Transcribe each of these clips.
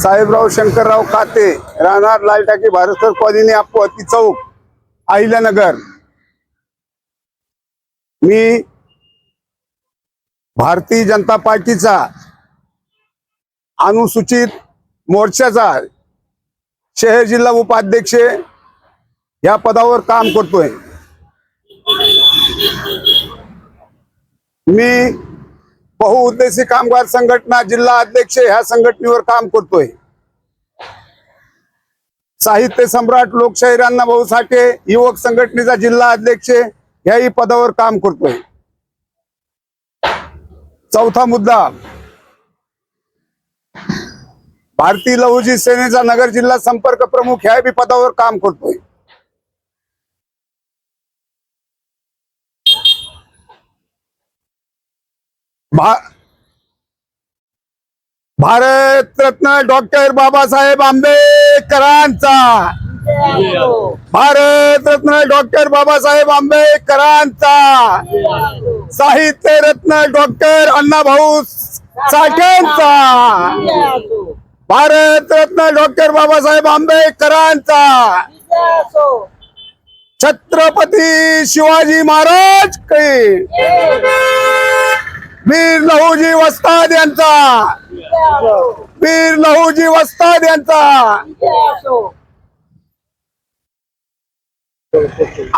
साहेबराव शंकरराव काते राहणार लालटाके भारतकर कॉलनी अप्पती चौक अहिल्यानगर. मी भारतीय जनता पार्टीचा अनुसूचित मोर्चाचा शहर जिल्हा उपाध्यक्ष या पदावर काम करतोय. मी बहुउद्देशी कामगार संघटना जिल्हा अध्यक्ष ह्या संघटनेवर काम करतोय. साहित्य सम्राट लोकशाही भाऊ साठे युवक संघटनेचा जिल्हा अध्यक्ष याही पदावर काम करतोय. चौथा मुद्दा. भारतीय लहुजी सेनेचा नगर जिल्हा संपर्क प्रमुख ह्या बी पदावर काम करतोय. भा भारतरत्न डॉक्टर बाबासाहेब आंबेडकरांचा. भारतरत्न डॉक्टर बाबासाहेब आंबेडकरांचा. साहित्य रत्न डॉक्टर अण्णाभाऊ साठेंचा. भारतरत्न डॉक्टर बाबासाहेब आंबेडकरांचा. छत्रपती शिवाजी महाराज कै. वीर लहुजी वस्ताद यांचा. वीर लहुजी वस्ताद यांचा.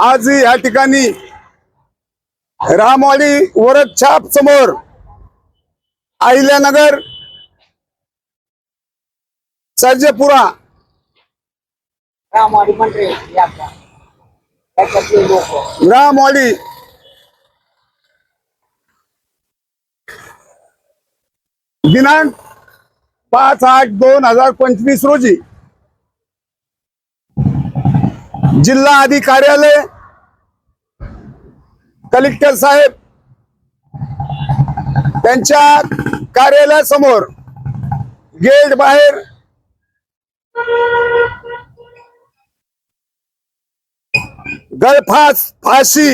आज या ठिकाणी रामवाडी वरद छाप समोर अहिल्यानगर सर्जेपुरा रामवाडी मंडळी यात्रा त्याच्यातले लोक रामवाडी दिनांक पाच आठ दोन हजार पंचवीस रोजी जिल्हा अधिकारी कार्यालय कलेक्टर साहेब त्यांच्या कार्यालयासमोर गेट बाहेर गळफास फाशी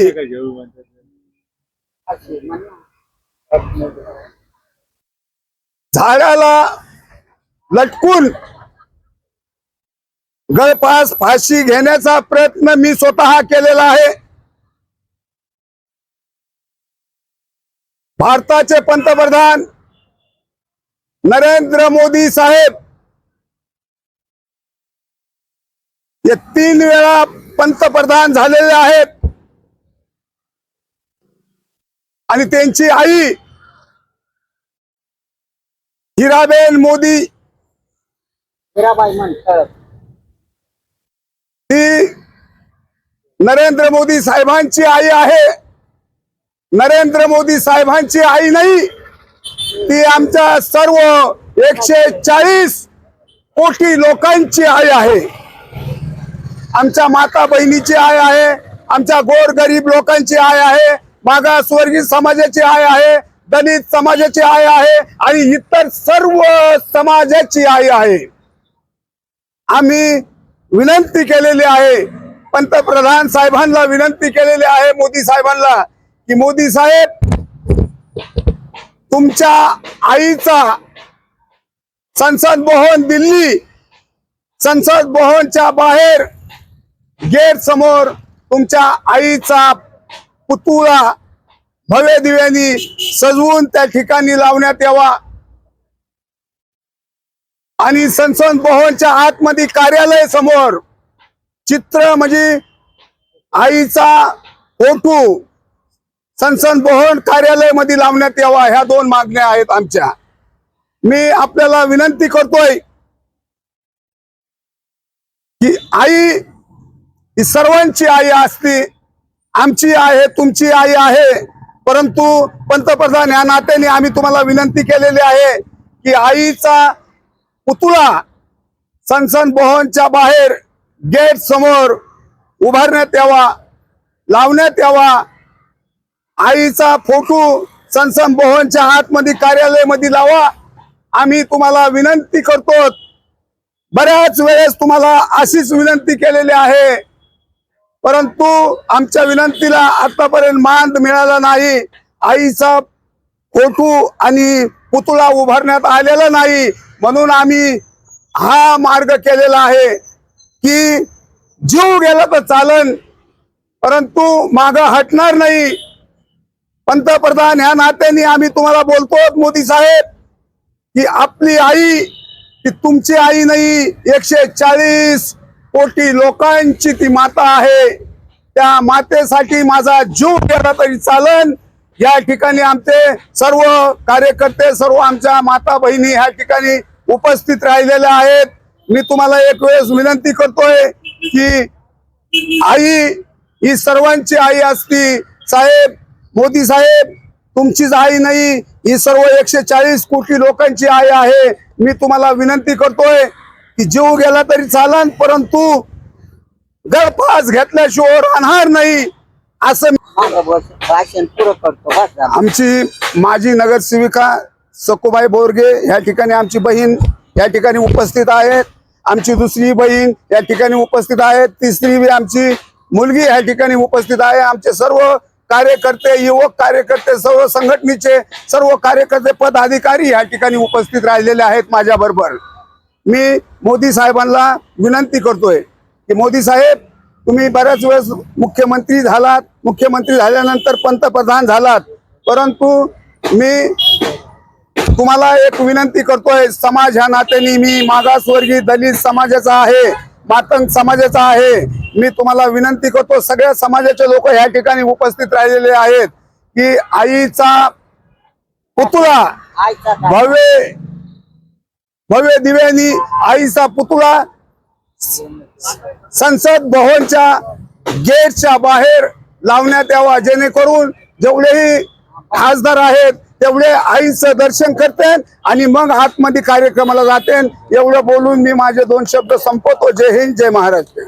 झाडाला लटकून गळपास फाशी घेण्याचा प्रयत्न मी स्वतः केलेला आहे. भारताचे पंतप्रधान नरेंद्र मोदी साहेब हे तीन वेळा पंतप्रधान झालेले आहेत. आणि त्यांची आई हिराबेन मोदी. ही नरेंद्र मोदी साहेबांची आई आहे. नरेंद्र मोदी साहेबांची आई नाही. ती आमच्या सर्व एकशे चाळीस कोटी लोकांची आई आहे. आमच्या माता बहिणीची आय आहे. आमच्या गोर गरीब लोकांची आय आहे. मागासवर्गीय समाजाची आय आहे. दलित समाजाची आई आहे आणि इतर सर्व समाजाची आई आहे. आम्ही विनंती केलेली आहे पंतप्रधान साहेबांना विनंती केलेली आहे मोदी साहेबांना की मोदी साहेब तुमच्या आईचा संसद भवन दिल्ली संसद भवनच्या बाहेर गेट समोर तुमच्या आईचा पुतुळा भव्य दिव्यांनी सजवून त्या ठिकाणी लावण्यात यावा. आणि संसद भवनच्या आतमध्ये कार्यालय समोर चित्र म्हणजे आईचा फोटो संसद भवन कार्यालयमध्ये लावण्यात यावा ह्या दोन मागण्या आहेत आमच्या. मी आपल्याला विनंती करतोय की आई ही सर्वांची आई असते आमची आहे तुमची आई आहे. परंतु पंतप्रधान या नात्याने आम्ही तुम्हाला विनंती केलेली आहे की आईचा पुतळा सनसन भवनच्या बाहेर गेट समोर उभारण्यात यावा लावण्यात यावा. आईचा फोटो सनसन भवनच्या आतमध्ये कार्यालयामध्ये लावा. आम्ही तुम्हाला विनंती करतो बऱ्याच वेळेस तुम्हाला अशीच विनंती केलेली आहे परंतु आमच्या विनंतीला आतापर्यंत मान मिळाला नाही. आईचा फोटो आणि पुतळा उभारण्यात आलेला नाही. म्हणून आम्ही हा मार्ग केलेला आहे की जीव गेला तर चालन परंतु माग हटणार नाही. पंतप्रधान ह्या नात्याने आम्ही तुम्हाला बोलतो मोदी साहेब की आपली आई की तुमची आई नाही एकशे चाळीस कोटी लोकांची ती माता आहे. त्या मातेसाठी माझा जीव गेला तरी चालन. या ठिकाणी आमचे सर्व कार्यकर्ते सर्व आमच्या माता बहिणी ह्या ठिकाणी उपस्थित राहिलेल्या आहेत. मी तुम्हाला एक वेळेस विनंती करतोय की आई ही सर्वांची आई असती. साहेब मोदी साहेब तुमचीच आई नाही. ही सर्व एकशे चाळीस कोटी लोकांची आई आहे. मी तुम्हाला विनंती करतोय की जीव गेला तरी चालन परंतु गळफास घेतल्याशिवाय राहणार नाही असं भाषण पुरं करतो बस झालं. आमची माजी नगरसेविका सकुबाई बोरगे या ठिकाणी आमची बहीण या ठिकाणी उपस्थित आहेत. आमची दुसरी बहीण या ठिकाणी उपस्थित आहेत. तिसरी बी आमची मुलगी या ठिकाणी उपस्थित आहे. आमचे सर्व कार्यकर्ते युवक कार्यकर्ते सर्व संघटनेचे सर्व कार्यकर्ते पदाधिकारी या ठिकाणी उपस्थित राहिलेले आहेत माझ्या बरोबर मी मोदी साहेबांना विनंती करतोय की मोदी साहेब तुम्ही बऱ्याच वेळेस मुख्यमंत्री झालात. मुख्यमंत्री झाल्यानंतर पंतप्रधान झालात. परंतु मी तुम्हाला एक विनंती करतोय समाज ह्या नात्याने मी मागासवर्गीय दलित समाजाचा आहे मातंग समाजाचा आहे. मी तुम्हाला विनंती करतो सगळ्या समाजाचे लोक ह्या ठिकाणी उपस्थित राहिलेले आहेत की आईचा पुतळा? भव्य भव्य दिव्यांनी आईचा पुतळा संसद भवनच्या गेटच्या बाहेर लावण्यात यावा जेणेकरून जेवढेही खासदार आहेत तेवढे आईचं दर्शन करते आणि मग आतमध्ये कार्यक्रमाला जाते एवढं बोलून मी माझे दोन शब्द संपवतो. जय हिंद जय महाराष्ट्र.